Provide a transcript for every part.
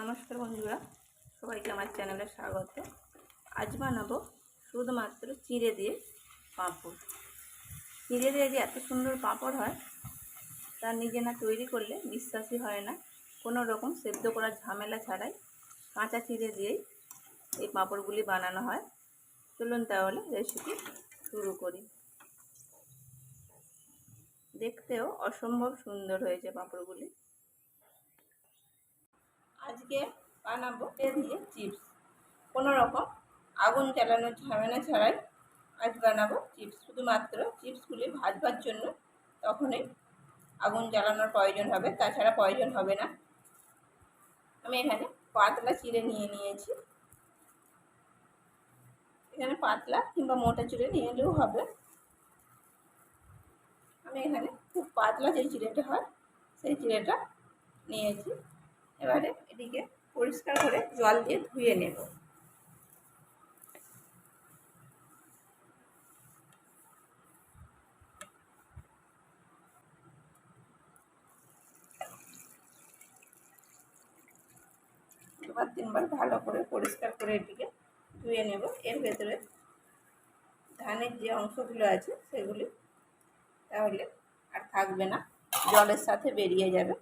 নমস্কার বন্ধুরা, সবাইকে আমার চ্যানেলে স্বাগত। আজ বানাবো শুধুমাত্র চিঁড়ে দিয়ে পাঁপড়। চিঁড়ে দিয়ে যে এত সুন্দর পাঁপড় হয়, তা নিজে না তৈরি করলে বিশ্বাসই হয় না। কোনো রকম সেদ্ধ করার ঝামেলা ছাড়াই কাঁচা চিঁড়ে দিয়েই এই পাঁপড়গুলি বানানো হয়। চলুন তাহলে রেসিপি শুরু করি। দেখতেও অসম্ভব সুন্দর হয়েছে পাঁপড়গুলি। আজকে বানাবো দিয়ে চিপস। কোনো রকম আগুন জ্বালানোর ঝামেলা ছাড়াই আজ বানাবো চিপস। শুধুমাত্র চিপসগুলি ভাজবার জন্য তখনই আগুন জ্বালানোর প্রয়োজন হবে। তাছাড়া প্রয়োজন হবে না। আমি এখানে পাতলা চিড়ে নিয়ে নিয়েছি। এখানে পাতলা কিংবা মোটা চিড়ে নিয়ে এলেও হবে। আমি এখানে খুব পাতলা যে চিড়েটা হয়, সেই চিড়েটা নিয়েছি। এবারে এদিকে পরিষ্কার করে জল দিয়ে ধুয়ে নেব। দুবার তিনবার ভালো করে পরিষ্কার করে এটিকে ধুয়ে নেব। এর ভেতরে ধানের যে অংশগুলো আছে সেগুলি তাহলে আর থাকবে না। জলের সাথে বেরিয়ে যাবে।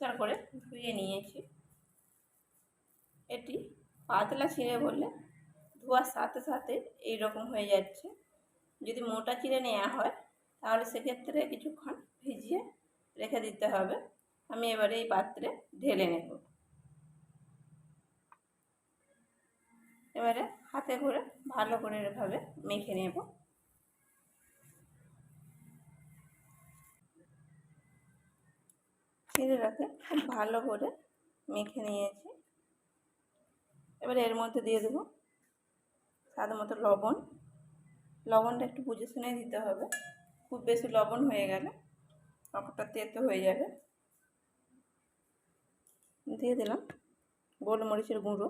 পরিষ্কার করে ধুয়ে নিয়েছি। এটি পাতলা চিঁড়ে বললে ধোয়ার সাথে সাথে এই রকম হয়ে যাচ্ছে। যদি মোটা চিঁড়ে নেওয়া হয়, তাহলে সেক্ষেত্রে কিছুক্ষণ ভিজিয়ে রেখে দিতে হবে। আমি এবারে এই পাত্রে ঢেলে নেব। এবারে হাতে করে ভালো করে এভাবে মেখে নেব। চিড়েটাকে খুব ভালো করে মেখে নিয়েছি। এবারে এর মধ্যে দিয়ে দেবো স্বাদ মতো লবণ। লবণটা একটু বুঝে শুনে দিতে হবে। খুব বেশি লবণ হয়ে গেলে পাঁপড়টা তেতো হয়ে যাবে। দিয়ে দিলাম গোলমরিচের গুঁড়ো।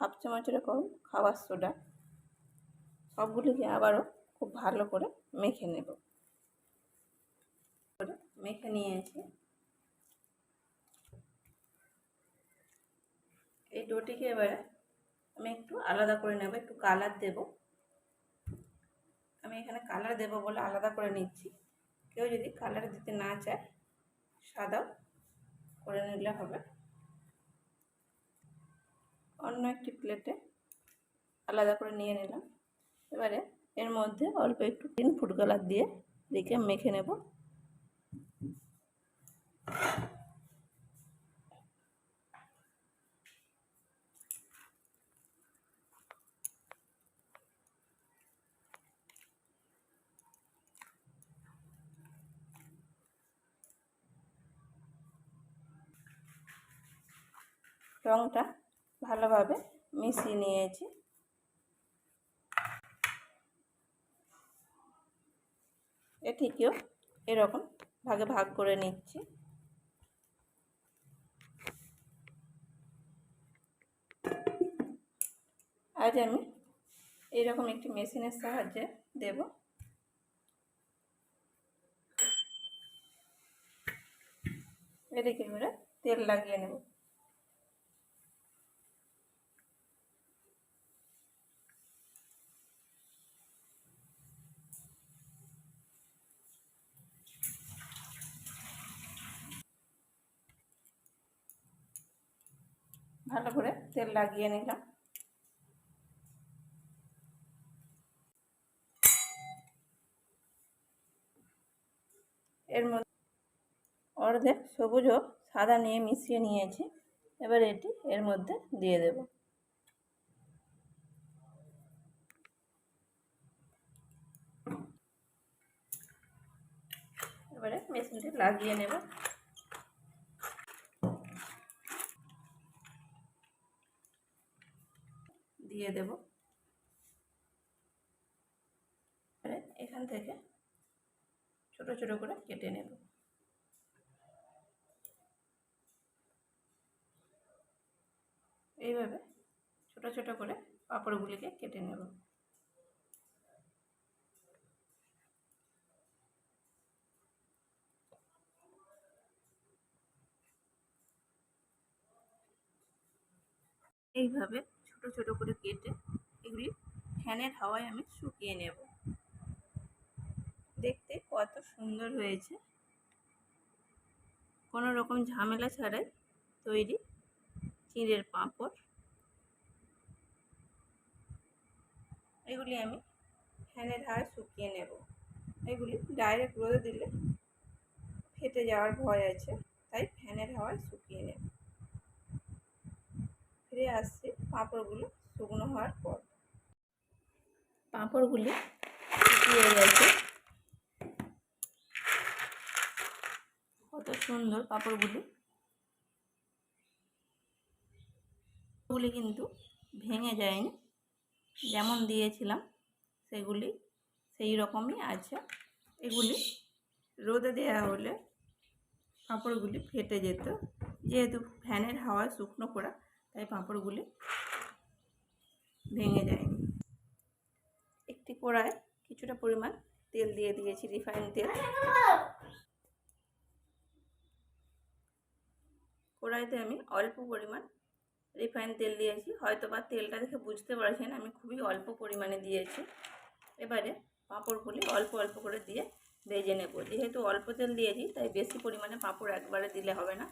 হাফ চামচের কম খাবার সোডা। সবগুলিকে আবারও খুব ভালো করে মেখে নেব। করে মেখে নিয়েছি। এই ডোটিকে এবারে আমি একটু আলাদা করে নেব, একটু কালার দেব। আমি এখানে কালার দেব বলে আলাদা করে নিচ্ছি। কেউ যদি কালার দিতে না চায়, সাদাও করে নিলে হবে। অন্য একটি প্লেটে আলাদা করে নিয়ে নিলাম। এবারে এর মধ্যে অল্প একটু তিন ফুড কালার দিয়ে দিকে মেখে নেব। রঙটা ভালোভাবে মিশিয়ে নিয়েছি। এটিকেও এরকম ভাগে ভাগ করে নিচ্ছি। আজ আমি এইরকম একটি মেশিনের সাহায্যে দেব। এদিকে এবারে তেল লাগিয়ে নেব। ভালো করে তেল লাগিয়ে নিলাম। এর মধ্যে অর্ধেক সবুজ ও সাদা নিয়ে মিশিয়ে নিয়েছি। এবার এটি এর মধ্যে দিয়ে দেব। এবারে মেশিনটি লাগিয়ে নেব। দিয়ে দেব। এখান থেকে ছোটো ছোটো করে কেটে নেব। এইভাবে ছোট ছোট করে পাঁপড়গুলিকে কেটে নেব। এইভাবে ছোট ছোট করে কেটে এগুলি ফ্যানের হাওয়ায় আমি শুকিয়ে নেব। দেখতে কত সুন্দর হয়েছে। কোনো রকম ঝামেলা ছাড়াই তৈরি চিঁড়ের পাঁপড়। এগুলি আমি ফ্যানের হাওয়ায় শুকিয়ে নেব। এগুলি ডাইরেক্ট রোদে দিলে ফেটে যাওয়ার ভয় আছে, তাই ফ্যানের হাওয়ায় শুকিয়ে নেব। ফিরে আসছি পাঁপড়গুলো শুকনো হওয়ার পর। পাঁপড়গুলি শুকিয়ে গেছে। কত সুন্দর পাঁপড়গুলি গুলি কিন্তু ভেঙে যায়নি। যেমন দিয়েছিলাম, সেগুলি সেই রকমই আছে। এগুলি রোদে দেওয়া হলে পাঁপড়গুলি ফেটে যেত। যেহেতু ফ্যানের হাওয়ায় শুকনো করা তাই পাঁপড়গুলি ভেঙে যায়নি। একটি কড়ায় কিছুটা পরিমাণ তেল দিয়ে দিয়েছি, রিফাইন তেল। কড়াইতে আমি অল্প পরিমাণ রিফাইন তেল দিয়েছি। হয়তো বা তেলটা দেখে বুঝতে পারছেন আমি খুবই অল্প পরিমাণে দিয়েছি। এবারে পাঁপড়গুলি অল্প অল্প করে দিয়ে ভেজে নেব। যেহেতু অল্প তেল দিয়েছি, তাই বেশি পরিমাণে পাঁপড় একবারে দিলে হবে না,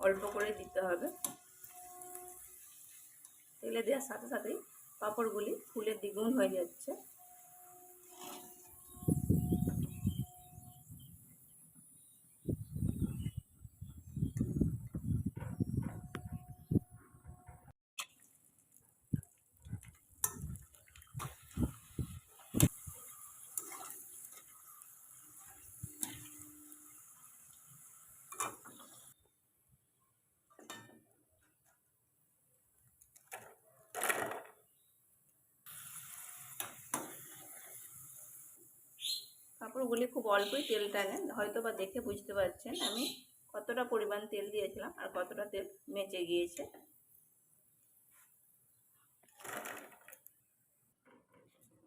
অল্প করে দিতে হবে। তেলে দেওয়ার সাথে সাথেই পাঁপড়গুলি ফুলে দ্বিগুণ হয়ে যাচ্ছে। পাঁপড়গুলি খুব অল্পই তেল টানে। হয়তো বা দেখে বুঝতে পারছেন আমি কতটা পরিমাণ তেল দিয়েছিলাম আর কতটা তেল মেচে গিয়েছে।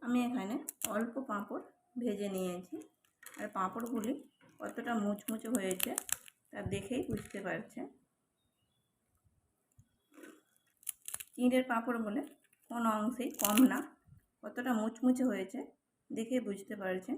আমি এখানে অল্প পাঁপড় ভেজে নিয়েছি আর পাঁপড়গুলি কতটা মুচমুচে হয়েছে তা দেখেই বুঝতে পারছেন। চিঁড়ের পাঁপড় বলে কোনো অংশেই কম না, কতটা মুচমুচে হয়েছে দেখে বুঝতে পারছেন।